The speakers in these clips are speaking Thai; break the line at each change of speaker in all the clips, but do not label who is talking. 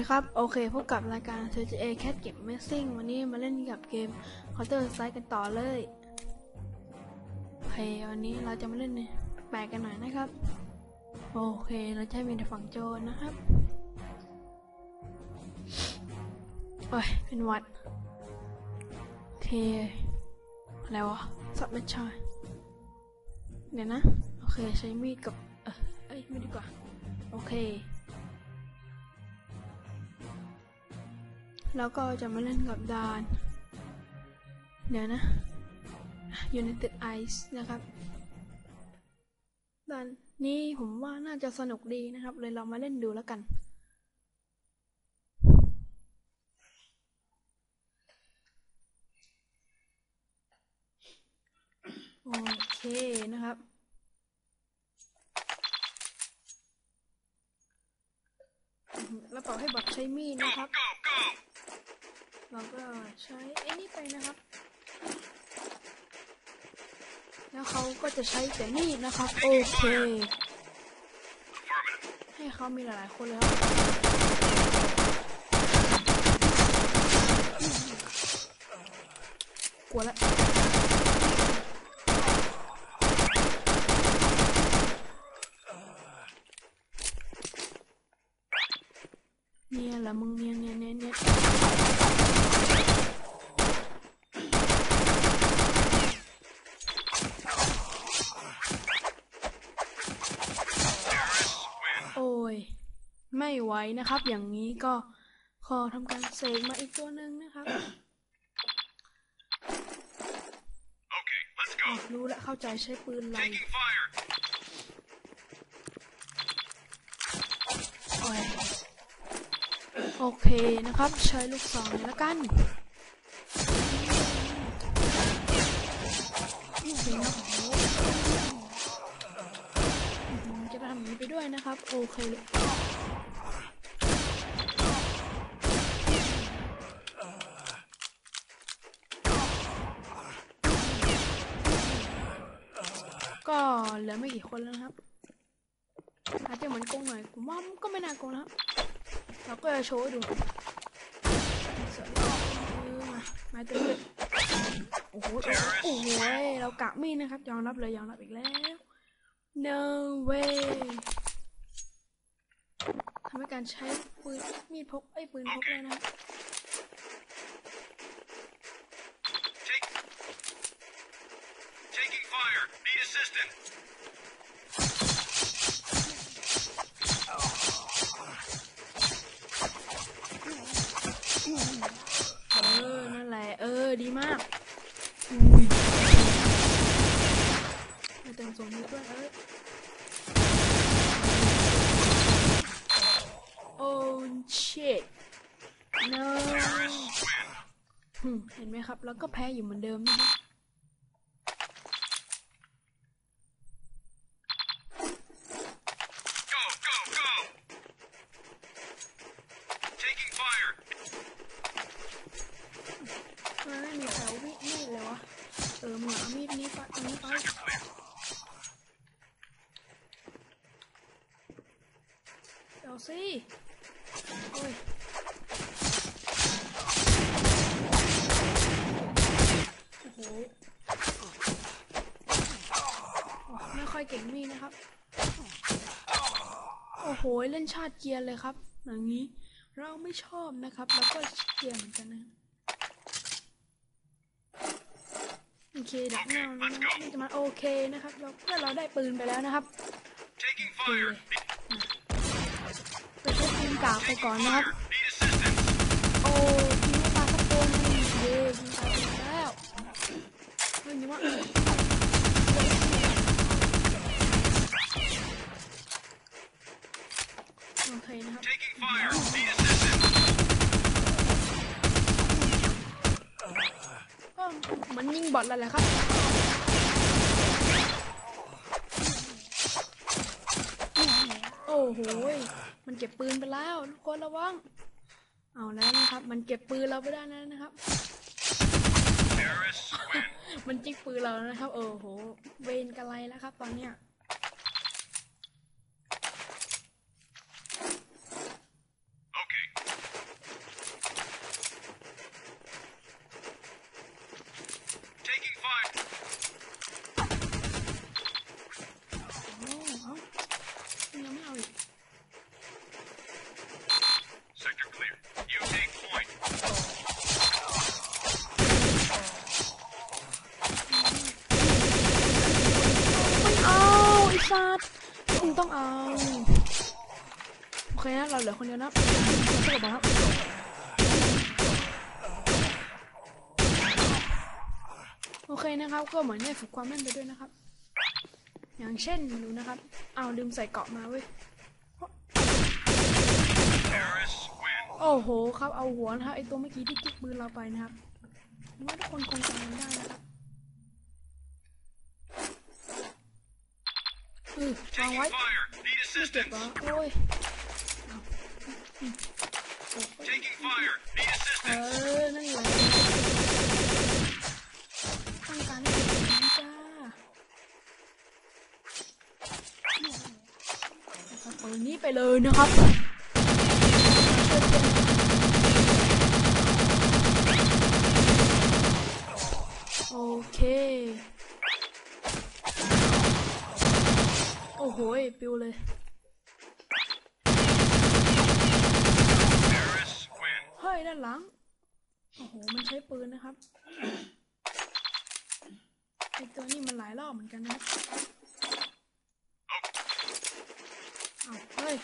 ดีครับ โอเค พบกับรายการ CGA Cat Game Amazing วันนี้มาเล่นกับเกม Counter Strike กันต่อเลยโอเควันนี้เราจะมาเล่นแปลกกันหน่อยนะครับ โอเค เราจะมีแต่ฝั่งโจรนะครับ โอ้ย เป็นวัดโอเคอะไรวะสับไม่ใช่เดี๋ยวนะ โอเค ใช้มีดกับ เออเอ้ยไม่ดีกว่า โอเค แล้วก็จะมาเล่นกับดาน เดี๋ยวนะ United Ice นะครับดานนี้ผมว่าน่าจะสนุกดีนะครับ เลยลองมาเล่นดูแล้วกันโอเคนะครับ แล้วเป่าให้บอทใช้มีดนะครับ เราก็ใช้ไอ้นี่ไปนะครับ แล้วเขาก็จะใช้แต่มีดนะครับ โอเค ให้เขามีหลายๆคนเลยครับกลัวแล้วเนี่ยแห ละมึงเนี่ยเนี่ยเนี่ยเนี่ยโอ้ย ไม่ไหวนะครับ อย่างนี้ก็ขอทำการเสกมาอีกตัวหนึ่งนะครับ
Okay, let's
อ๋อ
go.
รู้แล้วเข้าใจใช้ปืนอะไร
Taking fire.
โอ้ย โอเคนะครับ ใช้ลูกศรเลยละกันโอเคครับจะทำอย่างนี้ไปด้วยนะครับ โอเคเลยก็เหลือไม่กี่คนแล้วนะครับ อาจจะเหมือนโกงหน่อยผมว่ามันก็ไม่น่าโกงนะครับ เราก็จะโชว์ให้ดูสวยมามาตัวเลยโอ้โหโอ้โหเรากะมีดนะครับยอมรับเลยยอมรับอีกแล้ว no way ทำให้การใช้ปืนมีดพกไอ้ปืนพกเลยนะครับ
Take. Taking fire. Need assistance.
เออ นั่นแหละ เออ ดีมาก อุ้ยไม่ต้องส่งมือด้วยเอ้ยโอ้ shit no
Terrorists win.
หึ เห็นไหมครับ แล้วก็แพ้อยู่เหมือนเดิมนะครับ
Go, go, go. Taking fire.
ทำไมไม่มีใครเอามีดมีดเลยวะ เออมึงเอามีดนี้ไปอันนี้ไป
Sector clear.
เอาสิโอ้ย โอ้โหโอ้ไม่ค่อยเก่งมีดนะครับ โอ้โห เล่น ชาติเกียร์เลยครับ อย่างนี้เราไม่ชอบนะครับ แล้วก็เกียร์เหมือนกันนะโอเคดักหน้าแล้วนะครับนี่จะมาโอเคนะครับเราเพื่อเราได้ปืนไปแล้วนะครับโอเคไปใช้ปืนกากไปก่อนนะครับโอ้ยิงไม่ตาสักคนเย้ยิงตาไปแล้วเฮ้ยนี่วะโอเคนะครับ
Taking fire. Need assistance.
ก็เหมือนยิง บอทแล้วแหละครับ โอ้โหยมันเก็บปืนไปแล้วทุกคนระวัง เอาแล้วนะครับ มันเก็บปืนเราไปได้แล้วนะครับ
Terrorists win.
มันจิกปืนเราแล้วนะครับ โอ้โห เวนกันไรแล้วครับ ตอนเนี้ย
Okay,
ต้องเอา โอเคนะ เราเหลือ คนเดียวนะเราสู้กับบอลครับโอเคนะครับ ก็เหมือนได้ฝึกความแม่นไปด้วยนะครับ อย่างเช่นดูนะครับ เอาลืมใส่เกราะมาเว้ย
Terrorists win.
โอ้โหครับเอาหัวนะครับไอตัวเมื่อกี้ที่จิกปืนเราไปนะครับผมว่าทุกคนคงจำมันได้นะครับอือวาง
Taking
ไว้
fire. Need
ไม่เจ็บ
assistance.
เหรอโอ้ย เออ นั่นแหละต้องการให้เป็นอย่างนั้นจ้าเปืนนี้ไปเลยนะครับโอเค โอ้โหยปิวเลย
Terrorists win.
เฮ้ย ด้านหลัง โอ้โห มันใช้ปืนนะครับไอตัวนี้มันหลายรอบเหมือนกันนะครับเอาเฮ้ย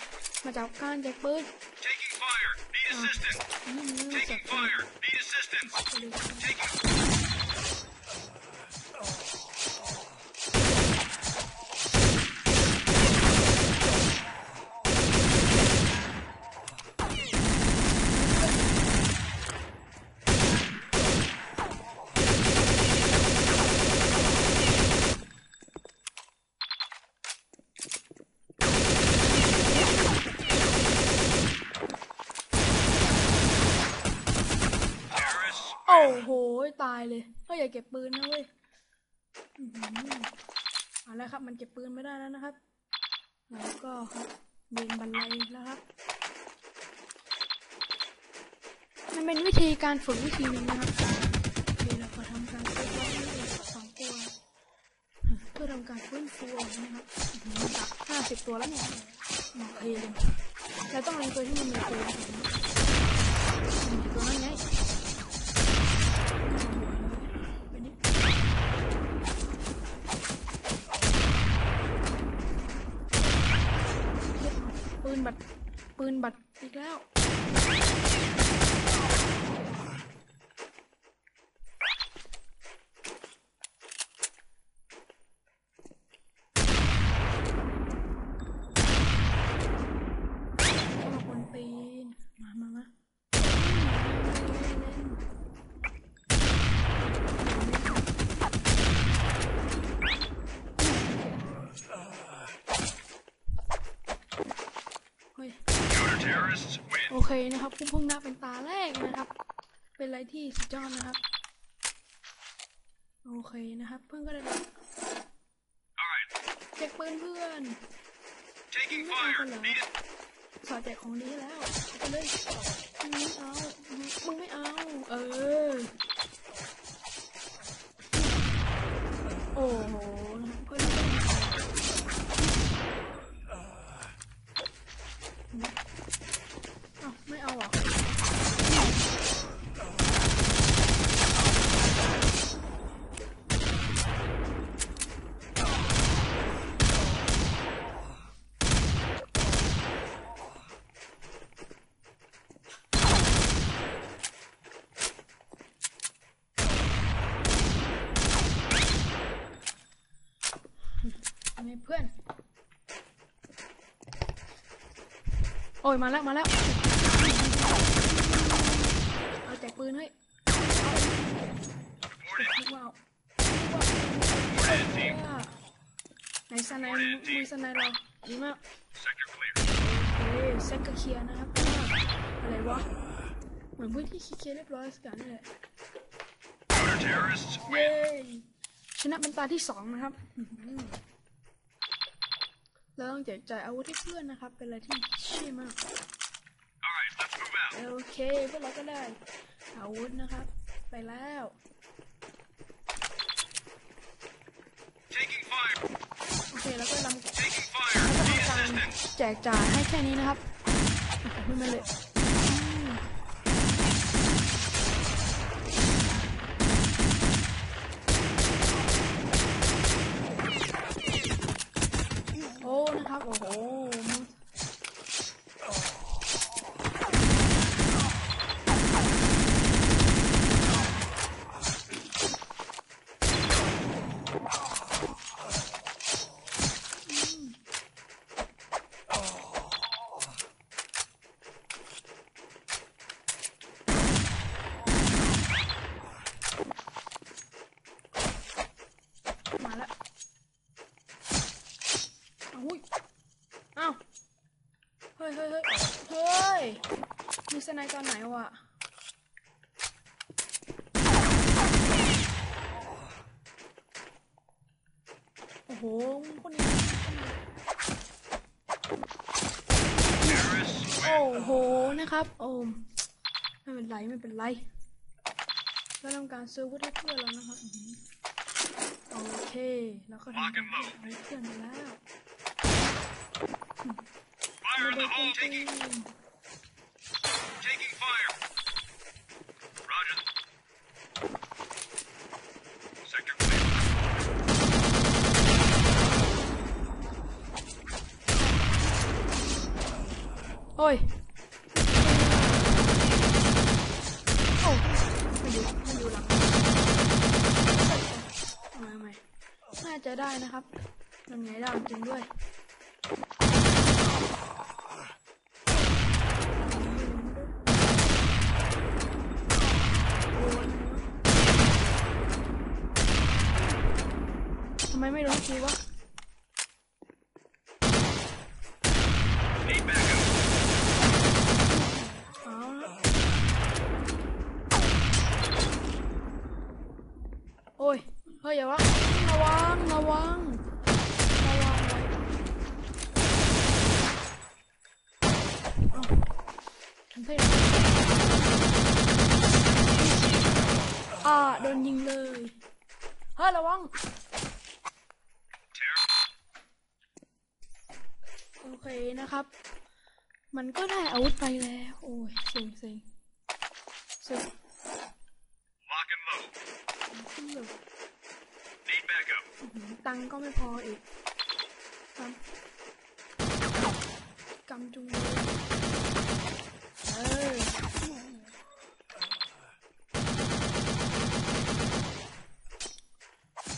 มาจากการแจกปืน
Taking fire. Need assistance.
นี่มันเรื่องจาก
Taking fire. Need assistance. า
ยเลยก็อย่าเก็บปืนนะเว้ยเอาละครับ มันเก็บปืนไม่ได้แล้วนะครับ แล้วก็ครับเบนบันไลแล้วครับ มันเป็นวิธีการฝึกวิธีหนึ่งนะครับเดี๋ยวเราก็ทำการฝึกไว้สองตัวเพื่อทำการฟื้นฟูนะครับถ้าห้าสิบตัวแล้วเนี่ยโอเคเลยเราต้องเล็งตัวที่มันมีตัวนะมีตัวนั้นไง ไปดิปืนบัตรปื นบัตรอีกแล้ว ต้องคนปีน มามามาเฮ้ย
Counter terrorists win.
โอ เคนะครับคุณเพิ่งนับเป็นตาแรกนะครับ เป็นอะไรที่สุดยอดนะครับ โอเคนะครับ เพื่อนก็ได้
All right.
แจกปืนเพื่อน
Taking fire. Need it.
สอดแจกของดีแล้วเอาไปเลยมึงไม่เอามึงไม่เอา เออ โอ้โหนะครับเพื่อนเอาไม่เอาเหรอ ไงเพื่อน โอ้ยมาแล้วมาแล้วเอาแจกปืนเฮ้ย
Reported.
นึกว่าวไหนสไนด์มือสไนเราดีมากเฮ้ยเซ็ตก็เคลียร์นะครับอะไรวะเหมือนพื้นที่เคลียร์เรียบร้อยสักอย่างนี่แหละเย้ชนะเป็นตาที่สองนะครับ อื้อหือแล้วต้องแจกจ่ายอาวุธให้เพื่อนนะครับ เป็นอะไรที่เชี่ยมาก
All right. Let's move out.
โอเคพวกเราก็ได้อาวุธนะครับ ไปแล้ว
Taking fire.
โอเคแล้วก็นำ
Taking fire.
แล้วก็
Need
ทำการ
assistance.
แจกจ่ายให้แค่นี้นะครับขึ้นมาเลยอืมโอ้นะครับ โอ้โห สไนตอนไหนวะโอ้โหคนนี้โอ้โห นะครับ โอ้ไม่เป็นไร ไม่เป็นไรเราทำการซื้อวุฒิให้เพื่อนแล้วนะคะโอเค แล้วก็ทำการให้เพื่อนแล้ว
Fire in
เด็
the
กคน
hole.
ตี
Taking taking fire. Roger. Sector clear.
โอ้ยโอ้ไม่อยู่ไม่อยู่หลังไม่ไม่น่าจะได้นะครับมันไงได้จริงด้วยทำไมไม่โดนทีวะ
Need backup.
เอาละโอ้ย เฮ้ย อย่าวะระวังระวังระวังเอ้าทำได้เหรออ่าโดนยิงเลยเฮ้ยระวังโอเคนะครับ มันก็ได้อาวุธไปแล้ว โอ้ยเซ็งเซ็งเซ็ง
Lock and load.
ขึ้นเลย
Need backup.
อื้อหือ ตังก็ไม่พออีกกำกำจุงเลยเออ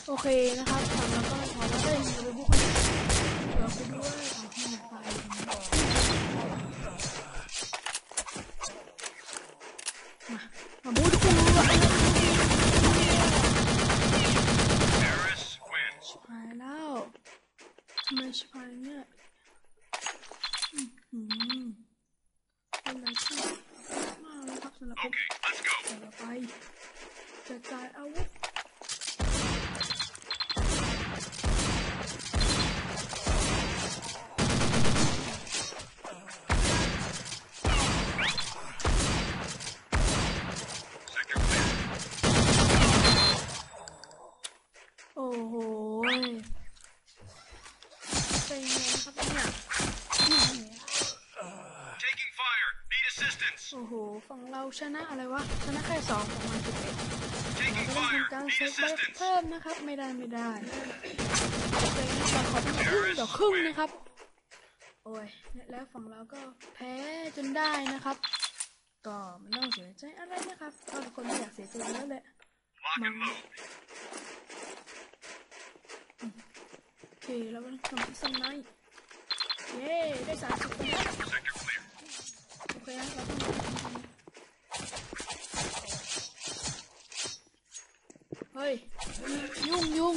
โอเคนะครับตอนนั้นก็ไม่พอแล้วก็ยังจะไปบุกคนอื่นเดี๋ยวไปด้วยเอาให้หมดไปมามาบูทุกคนดูอะ
Terrorists win.
หายแล้วทำไมชิบหายเนี่ยอื้อหือเป็นอะไรที่มากเลยครับสำหรับผม
Okay, let's go.
ต่อไปจะจ่ายอาวุธ
Sector clear.
โอ้โหเป็นไงนะครับเนี่ย
Taking fire. Need assistance.
โอ้โห ฝั่งเราชนะอะไรวะ ชนะแค่สองของมันสิบเอ็ดเราต้องทำการเช็คใบ
assistance.
เพิ่มนะครับ ไม่ได้ไม่ได้โอเคนะครับขอเป็นครึ่งต่อครึ่งนะครับ โอ้ย แล้วฝั่งเราก็แพ้จนได้นะครับ ก็ไม่ต้องเสียใจอะไรนะครับก็ทุกคนไม่อยากเสียใจแล้วแหละ
Lock and load.
โอเคแล้วก็ทำที่สไนป์เย้ ได้สามสิบคะแนน
Sector clear.
โอเคนะเราต้องเฮ้ย ยุ่งยุ่ง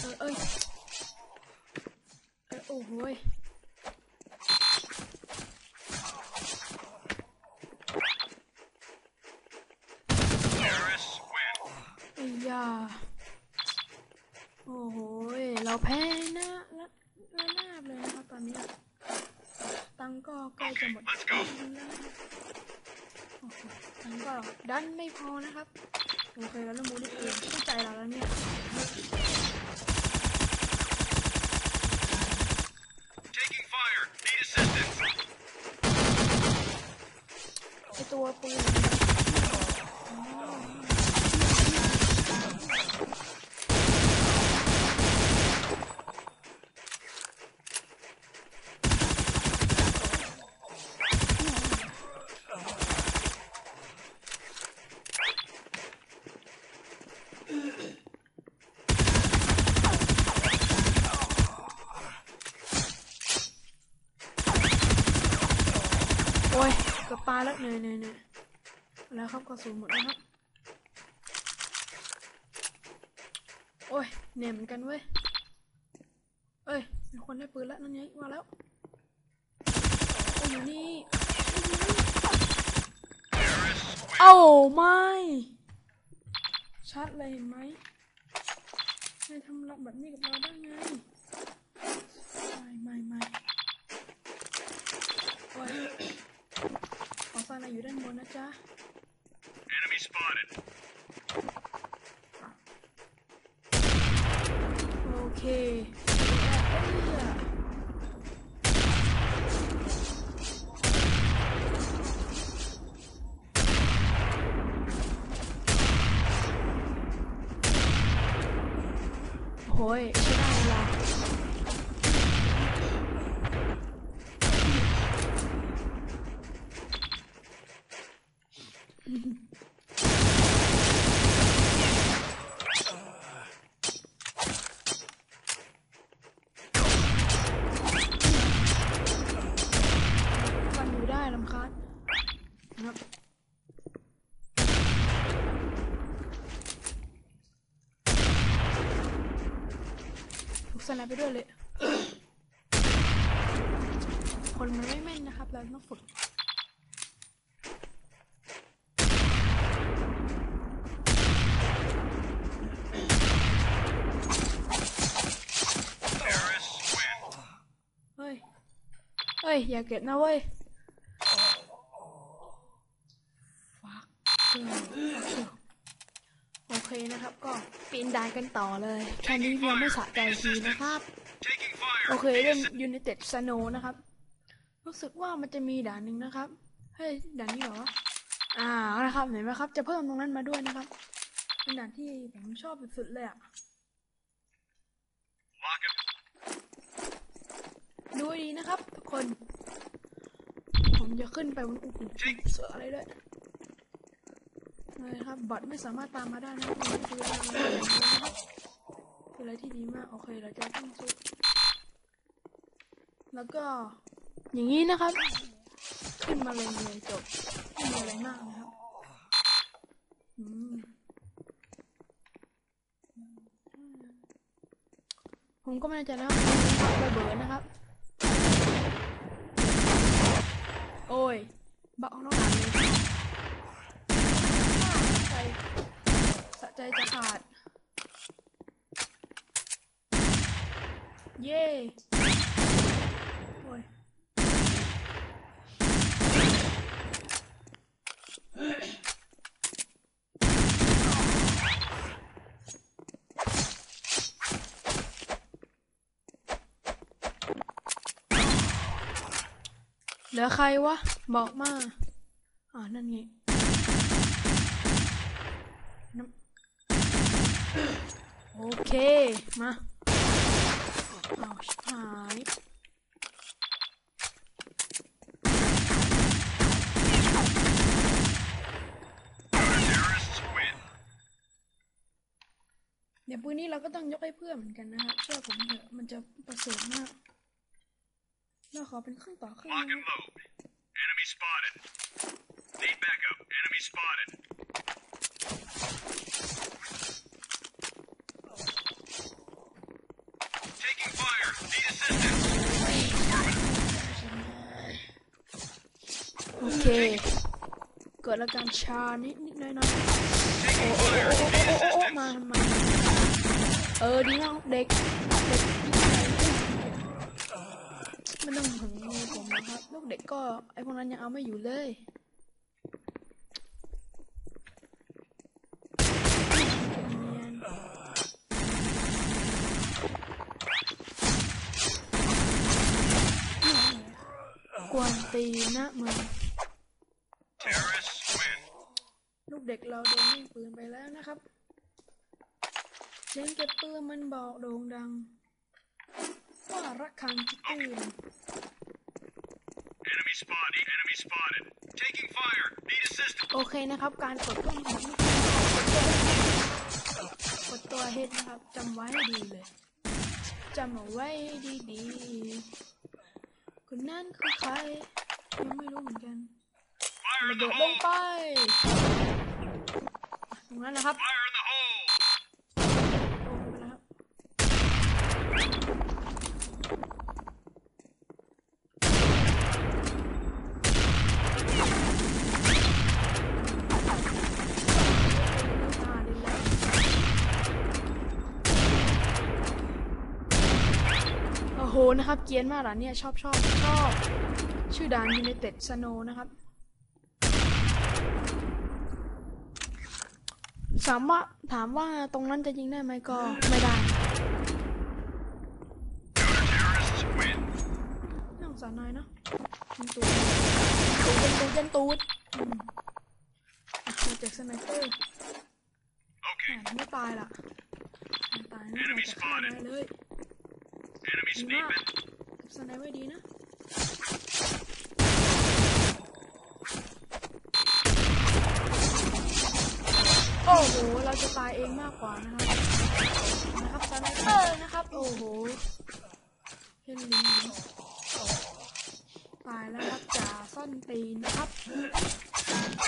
เออเอ้ยเอยโอ้โหย
Terrorists win.
ไอ้ยาโอ้โหยเราแพ้นะละละนาบเลยนะครับตอนนี้อะตังค์ก็ใกล้จะ
Okay,
หมด
let's go.
แล้วนะครับโอ้โหตังค์ก็ดันไม่พอนะครับ โอเคแล้วน้ำมูนี่เองเข้าใจเราแล้วเนี่ย
Taking fire. Need assistance.
ไอตัวปืนอ๋อ โอ้ยเกับ ปลาแล้วเหนื่อยเหนื่อยเหนื่อยแล้วครับกระสุนหมดแล้วครับ โอ้ยเหนื่อยเหมือนกันเว้ย เอ้ยมีคนได้ปืนแล้วนั่นไงมาแล้วโอ้ยนี่เอ้าไม่ ชัดเลยเห็นไหมนายทำรับแบบนี้กับเราได้ไง ไม่ไม่ไม่โอ้ยานายอยู่ด้านบนนะจ๊ะ
Enemy spotted.
โอเคเอื้อโอ้ยใช่ได้เวลา ฟันอยู่ได้ลำคาญนะครับถูกส ไปด้วยเลย คนมันไม่แม่นนะครับ เราต้องฝึกเฮ้ย เฮ้ย อย่าเก็บนะเว้ยฟักเออฟักเชียวโอเค นะครับ ก็ปีนดานกันต่อเลยแค่นี้ยังไม่สะใจทีนะครับ โอเคเล่น United Snow นะครับ รู้สึกว่ามันจะมีด่านหนึ่งนะครับ เฮ้ยด่านนี้เหรอ อ่านะครับเห็นไหมครับ จะเพิ่มตรงนั้นมาด้วยนะครับเป็นด่านที่ผมชอบสุดๆเลยอะดูดีนะครับ ทุกคน ผมจะขึ้นไปบนอุกุเสืออะไรด้วย เลยครับบอทไม่สามารถตามมาได้นะครับคืออะไรนะครับคืออะไรที่ดีมากโอเคเราจะต้องสู้แล้วก็ อย่างนี้นะครับ ขึ้นมาเลยเลยจบไม่มีอะไรมากนะครับอืมผมก็ไม่แน่ใจนะว่าระเบิดนะครับ โอ้ยบักเอาน้องหลานเลยสะใจสะ ใจจะขาด เย่โอ้ยเหลือใครวะ บอกมาอ่านั่นไงน้ำโอ เค มาเอาชิบหายเดี๋ยวปืนนี้เราก็ต้องยกให้เพื่อนเหมือนกันนะฮะเชื่อผมเถอะมันจะประเสริฐมากเราขอเป็นเครื่องต่อเครื่อง
Lock
นะ
and load. Enemy spotted. Need backup. Enemy spotted. Taking fire. Need assistance.
โอเค เกิดอาการชานิดนิดน่อยน่อยโอ้โอ้โอ้โอ้มามาเออดีมากเด็กเด็กไม่ต้องถึงมือผมนะครับลูกเด็กก็ไอพวกนั้นยังเอาไม่อยู่เลยเนียน กวนตีนนะมึงลูกเด็กเราโดนยิงปืนไปแล้วนะครับเสียงเก็บปืนมันบอกโด่งดัง ว่าระฆังจิกปืน
Enemy spotted. Enemy spotted. Taking fire. Need assistance.
โอเคนะครับ การกดต้นของนี่กดตัวเฮดนะครับจำไว้ให้ดีเลยจำเอาไว้ดีๆคนนั้นคือใคร ยังไม่รู้เหมือนกัน
Fire
ระ
in
เบิ
the
ดลง
hole.
ไปตรงนั้นนะครับ
Fire in the hole.
ลงไปแล้วครับ นะครับ เกรียนมากด่านเนี่ยชอบชอบชอบชื่อด่าน United Snow นะครับ สามารถถามว่าตรงนั้นจะยิงได้ไหมก็ไม่ได้
Counter-terrorists win.
น่าสงสารนายเนอะยิงตูดตูดเป็นตูดเป็นตูดอืมอะมาจากสไนเปอร์
Okay,
แหมไม่ตายล่ะไม่ตายนะเราจะฆ่านายเลย
enemy
Enough.
sniper.
กับสไนไว้ดีนะโอ้โห เราจะตายเองมากกว่านะครับ นะครับสไนเปอร์นะครับ โอ้โหเฮนลิงตายแล้วครับจ่าซ่อนตีนนะครับ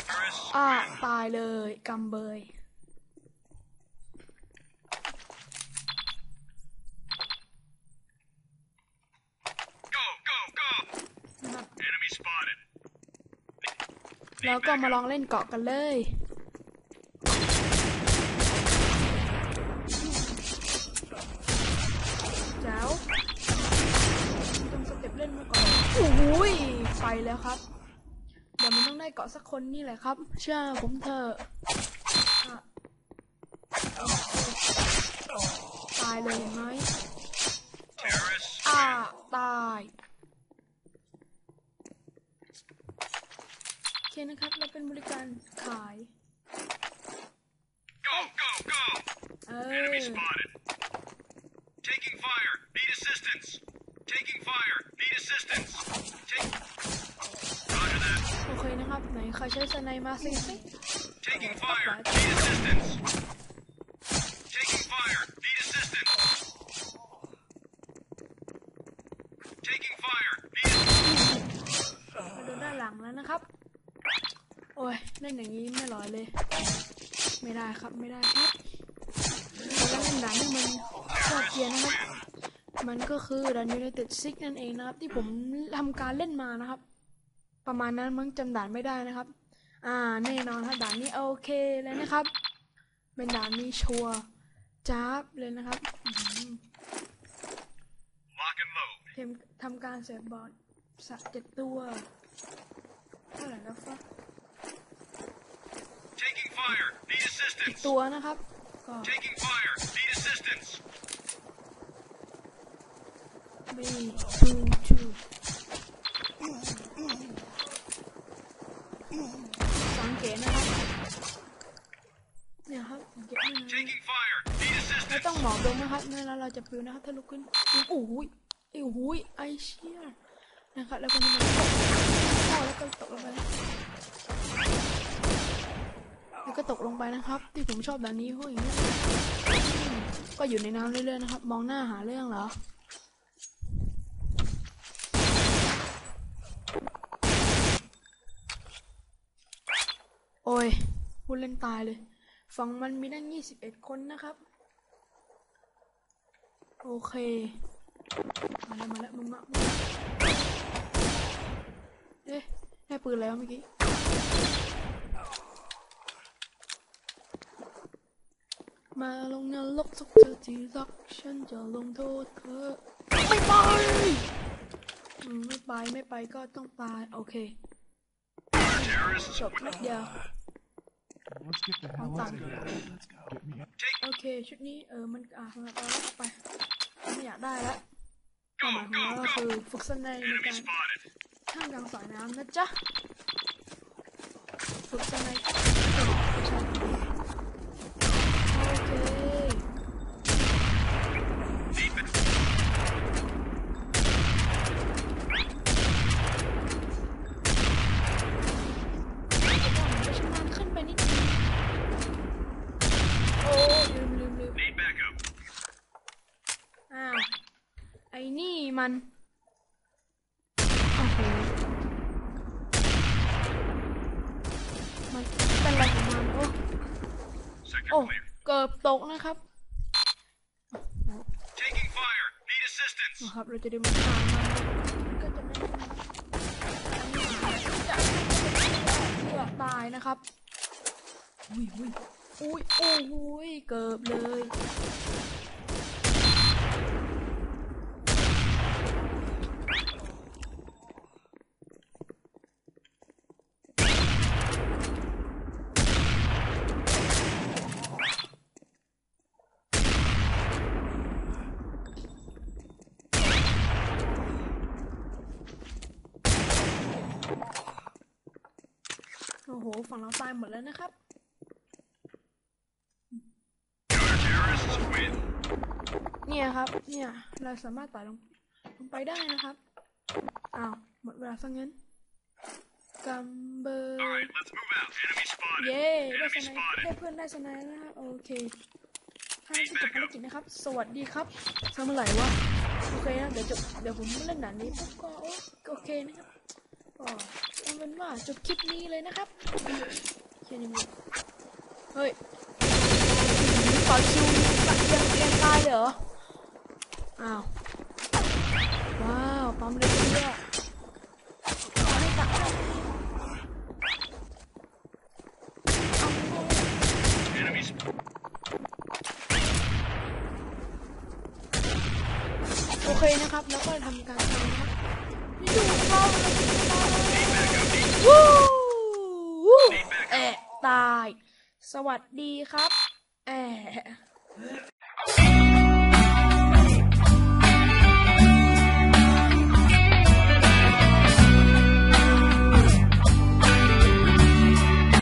Terrorists
อ่าตายเลยกำเบย
go, go, go.
นะครับ
Enemy spotted.
แล้วก็มาลองเล่นเกาะกันเลยแจ๋วต้องสเต็ปเล่นมาก่อนโอ้โหยไปแล้วครับ เดี๋ยวมันต้องได้เกาะสักคนนี่แหละครับ เชื่อผมเถอะอะตายเลยเห็นไหม
Terrorists
อ่า
win.
ตายโอเค นะครับ เราเป็นบริการขาย
Go, go, go.
เอ
Enemy
อ
spotted. Taking fire. Need assistance. Taking fire. Need assistance. Take. Roger that.
โอเคนะครับ ไหนใครใช้สไนมาสิสิ
Taking fire. Need assistance. Taking fire. Need assistance. Taking fire. Need.
มาดูด้านหลังแล้วนะครับ โอ้ยเล่นอย่างนี้ไม่ลอยเลย ไม่ได้ครับไม่ได้ครับเราเล่นด่านที่มันยอดเยียนนะครับ มันก็คือด่าน United Six นั่นเองนะครับ ที่ผมทำการเล่นมานะครับ ประมาณนั้นมั้งจำด่านไม่ได้นะครับ อ่าแน่นอนครับด่านนี้โอเคเลยนะครับ เป็นด่านนี้ชัวร์จ้าบเลยนะครับอื้อหือ
Lock and load.
เทมทำการเสิร์ฟบอร์ดสักเจ็ดตัวเท่าไหร่แล้วฟะ
Taking fire. Need
อีก
assistance.
ตัวนะครับก็
Taking fire. Need assistance.
มีทูทูสังเกตนะครับเนี่ยครับสังเกตนี่นะ
Taking fire. Need
ไม่
assistance.
ต้องหมอบลงนะครับเนี่ยแล้วเราจะปลิวนะครับถ้าลุกขึ้นโอ้โหยไอ้โหยไอเชี่ยนะครับแล้วก็นี่มันเข้าแล้วก็ตกลงไปนะแล้ว ก็ตกลงไปนะครับ ที่ผมชอบแบบนี้เพราะอย่างเงี้ยก็อยู่ในน้ำเรื่อยๆนะครับ มองหน้าหาเรื่องเหรอโอ้ยพูดเล่นตายเลย ฝั่งมันมีตั้งยี่สิบเอ็ดคนนะครับ โอเค มาแล้วมาแล้วมึงมามึงมาเอ๊ะได้ปืนแล้วเมื่อกี้ มาลงนรกสักเธอที่รักฉันจะลงโทษเธอ ไม่ไปไม่ไปไม่ไปก็ต้องตายโอเคจบนิดเดียว
Let's get the hell out of here. Let's go. Get me out.
take
โอเค ชุดนี้เออมันอะเอาแล้วเอาไปไม่อยากได้แล้วเป้าหมายของเราก็คือฝึกสนในในการ
spotted.
ท่ามกลางสายน้ำนะจ๊ะฝึกสนในโอเค
Deep in
จะชำนาญขึ้นไปนิดนึงโอ้ลืมลืมลืม
need backup.
อ้าว ไอ้นี่มัน โอ้โหมันเป็นอะไรของมันโอ้
Sector
โอ้
clear.
เกือบตกนะครับ
Taking fire. Need assistance.
นะครับ เราจะได้มาทานมันก็จะไม่จะเพื่อตายนะครับ อุ้ยอุ้ยอุ้ยโอ้โหยเกือบเลย ฝั่งเราตายหมดแล้วนะครับ เนี่ยครับ เนี่ย เราสามารถไต่ลงลงไปได้นะครับ อ้าว หมดเวลาซะงั้นกัมเบอร์เย้ได้
Enemy
สไน
spotted.
ให้เพื่อนได้สไนแล้วนะครับโอเคให้จบภารกิจนะครับ สวัสดีครับทำอะไรวะโอเคนะเดี๋ยวจบเดี๋ยวผมเล่นด่านนี้ปุ๊บก็โอเคนะครับ เอาเป็นว่าจบคลิปนี้เลยนะครับแค่นี้มั้งเฮ้ยต่อคิวปัดยังยังตายเลยเหรอ อ้าว ว้าว ปั๊มเลยเพื่อเอาให้ตัดเอา
Enemy sp-
โอเคนะครับ แล้วก็ทำการทำนะครับอยู่เข้าเลยวู้วู้แอะตาย ส วัสดีครับ แอะ